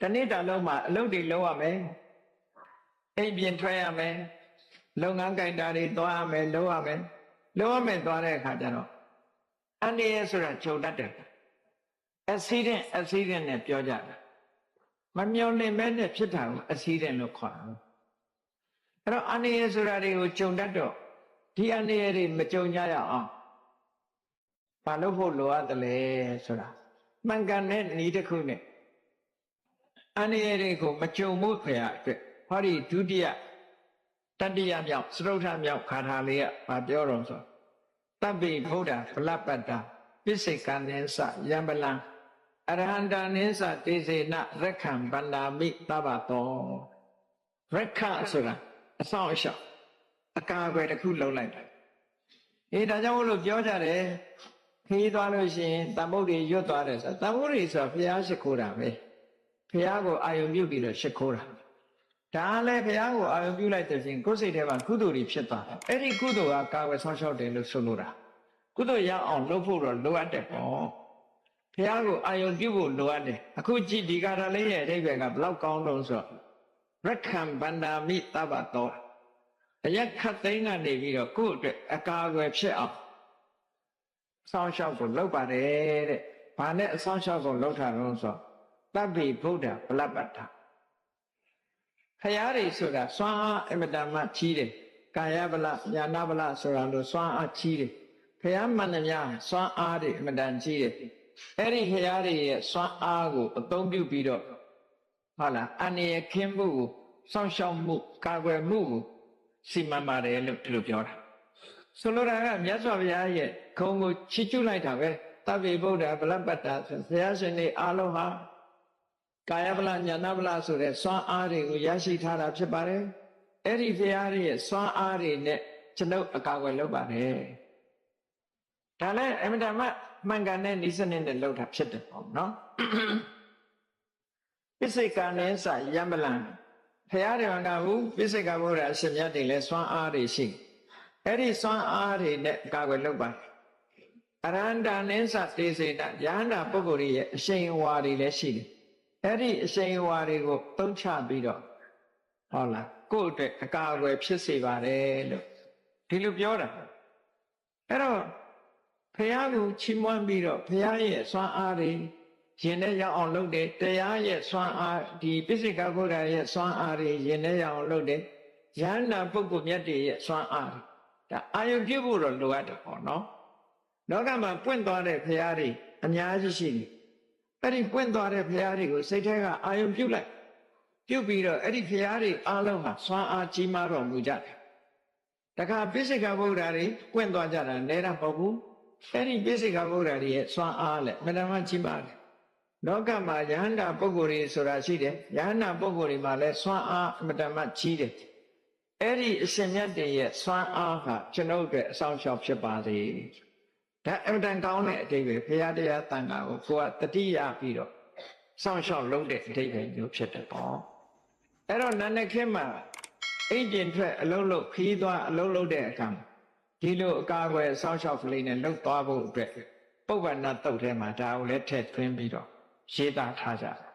တနေ့တာလုံးမှာအလုပ်တွေလုပ်ရမယ်အိမ်ပြင်ထွက်ရမယ်လုပ်ငန်းကြိုင်တာတွေသွားရမယ်လုပ်ရမယ်လုပ်ရမယ်သွားတဲ့အခါကျတော့အန္တရာယ်ဆိုတာကြုံတတ်တယ် accident accident နဲ့ပြောကြတာမမျော်လင့်မဲနဲ့ဖြစ်တာကို accident လို့ခေါ်တာအဲ့တော့အန္တရာယ်ဆိုတာတွေကိုကြုံတတ်တော့ဒီအန္တရာယ်တွေမကြုံကြရအောင်ဘာလို့ဖို့လိုအပ်တယ်လဲဆိုတာမှန်ကန်တဲ့ဤတစ်ခုနဲ့ အန္တရာယ်တွေကိုမကြုံမှုခရအတွက်ဟောဒီဒုတိယတတိယမြောက်စရုထမြောက်ခါထာလေးကဘာပြောတော့ဆိုတပ်ပိဗုဒ္ဓဗလပ္ပတ္တပိစိကံသင်္စယံပလံအရဟန္တာနိသတေစေနရက္ခံဗန္နာမိသဗ္ဗတောရက္ခဆိုတာအဆောင်အရှောက်အကာအကွယ်တစ်ခုလုံးလိုက်တယ်အေးဒါကြောင့်မလို့ပြောကြတယ်ခီးသွားလို့ရှိရင်တမ္ပုဒ္ဓေရွတ်သွားတယ်ဆိုတမ္ပုဒ္ဓေဆိုဘုရားရှိခိုးတာပဲ ဘုရားကိုအာယုံပြုပြီးတော့ရှိခိုးတာဒါလည်းဘုရားကိုအာယုံပြုလိုက်တဲ့ချင်းကိုယ်စိတ်ထဲမှာကုသိုလ်တွေဖြစ်သွားတယ်အဲ့ဒီကုသိုလ်ကကာဝယ်ဆောင်းရှောက်တယ်လို့ဆိုလိုတာကုသိုလ်ရအောင်လုပ်ဖို့တော့လိုအပ်တယ်ပေါ့ဘုရားကိုအာယုံပြုဖို့လိုအပ်တယ်အခုကြည့်ဒီကာထာလေးရဲ့အဓိပ္ပာယ်ကဘလောက်ကောင်းတော့ဆိုရက္ခံဗန္ဒာမိတဗ္ဗတောအရက်ခတ်သိမ်းကနေပြီးတော့ကိုယ့်အတွက်အကာအကွယ်ဖြစ်အောင်ဆောင်းရှောက်ကိုလုပ်ပါတယ်တဲ့။ဘာနဲ့အဆောင်းရှောက်ကိုလုပ်တာလို့ဆိုတ ပ်ပိဗုဒ္ဓဗလပ္ပတ္ထဖရာတွေဆိုတာစွမ်းအားအမတမကြီးတယ်။ကာယဗလညာနာဗလဆိုတာလို့စွမ်းအားကြီးတယ်။ဖရာမှန်သမျှစွမ်းအားတွေအမတန်ကြီးတယ်။အဲ့ဒီဖရာတွေရဲ့စွမ်းအားကိုအသုံးပြုပြီးတော့ဟုတ်လားအန္တရာယ်ခင်းမှုကိုစောင့်ရှောက်မှုကာကွယ်မှုကိုစီမံပါတယ်လို့ဒီလိုပြောတာဆိုလိုတာကမြတ်စွာဘုရားရဲ့ခုံကိုချီးကျူးလိုက်တာပဲတပ္ပိဗုဒ္ဓဗလပတ္တဆိုဘုရားရှင်တွေအားလုံးဟာ ကာယဗလညာနာဗလဆိုတဲ့စွမ်းအားတွေကိုရရှိထားတာဖြစ်ပါတယ်အဲ့ဒီဘုရားရဲ့စွမ်းအားတွေနဲ့ကျွန်ုပ်အကာအကွယ်လုပ်ပါတယ်ဒါလည်းအမြဲတမ်းမှန်ကန်တဲ့ဤစနစ်နဲ့လုပ်တာဖြစ်တယ်ပေါ့နော်ပစ္စေကံနဲ့စယံပလံဖရာတွေမှာကဘူးပိစိကဗုဒ္ဓအရှင်မြတ်တွေလည်းစွမ်းအားတွေရှိအဲ့ဒီစွမ်းအားတွေနဲ့ကာကွယ်လုပ်ပါအရဟန္တာနိသတေစေတယဟန္တာပုဂ္ဂိုလ်ရဲ့အရှိန်အဝါတွေလည်းရှိတယ် အဲ့ဒီအရှိန်အဝါတွေကိုသုံးချပြီးတော့ဟုတ်လားကိုယ့်အတွက်အကာအကွယ်ဖြစ်စေပါတယ်လို့ဒီလိုပြောတာအဲ့တော့ဖရာကိုချီးမွမ်းပြီးတော့ဖရာရဲ့စွမ်းအားတွေရင်ထဲရောက်အောင်လုပ်တယ်တရားရဲ့စွမ်းအားဒီပိစိကဗုဒ္ဓရဲ့စွမ်းအားတွေရင်ထဲရောက်အောင်လုပ်တယ်ယန္နာပုဂ္ဂိုလ်မြတ်တွေရဲ့စွမ်းအားဒါအာယုပြုဖို့တော့လိုအပ်တယ်ပေါ့နော်လောကမှာပွင့်သွားတဲ့ဘုရားတွေအများကြီးရှိတယ် အဲ့ဒီပွင့်သွားတဲ့ဘုရားတွေကိုစိတ်ထဲကအာယုပြုလိုက်ပြုပြီးတော့အဲ့ဒီဘုရားတွေအားလုံးဟာစွမ်းအားကြီးမားတော်မူကြတယ်တခါပိစိကဗုဒ္ဓတွေပွင့်သွားကြတာလဲတာမဟုတ်ဘူးအဲ့ဒီပိစိကဗုဒ္ဓတွေရဲ့စွမ်းအားလည်းမတမကြီးမားတယ်လောကမှာယဟန္တာပုဂ္ဂိုလ်တွေဆိုတာရှိတယ်ယဟန္တာပုဂ္ဂိုလ်တွေမှာလည်းစွမ်းအားအမတမကြီးတယ်အဲ့ဒီအရှင်မြတ်တွေရဲ့စွမ်းအားဟာကျွန်ုပ်အတွက်အဆောင်ရှောက်ဖြစ်ပါစေ ဒါအမတန်ကောင်းတဲ့အတိတ်ပဲဘုရားတရားတန်ခါကိုကိုကတတိယပြီးတော့စောင့်ရှောက်လုပ်တဲ့အတိတ်ပဲမျိုးဖြစ်တယ်ပေါ့အဲ့တော့နန္ဒခေမှာအိမ်ကျင်ထွက်အလုံးလုံးခီးသွားအလုံးလုံးတဲ့အခါဒီလိုအကာအကွယ်စောင့်ရှောက်ကလေးနဲ့လှုပ်သွားဖို့အတွက်ပုဗ္ဗန္နတုတ်ထဲမှာဒါကိုလည်းထည့်သွင်းပြီးတော့ရေးသားထားကြတယ်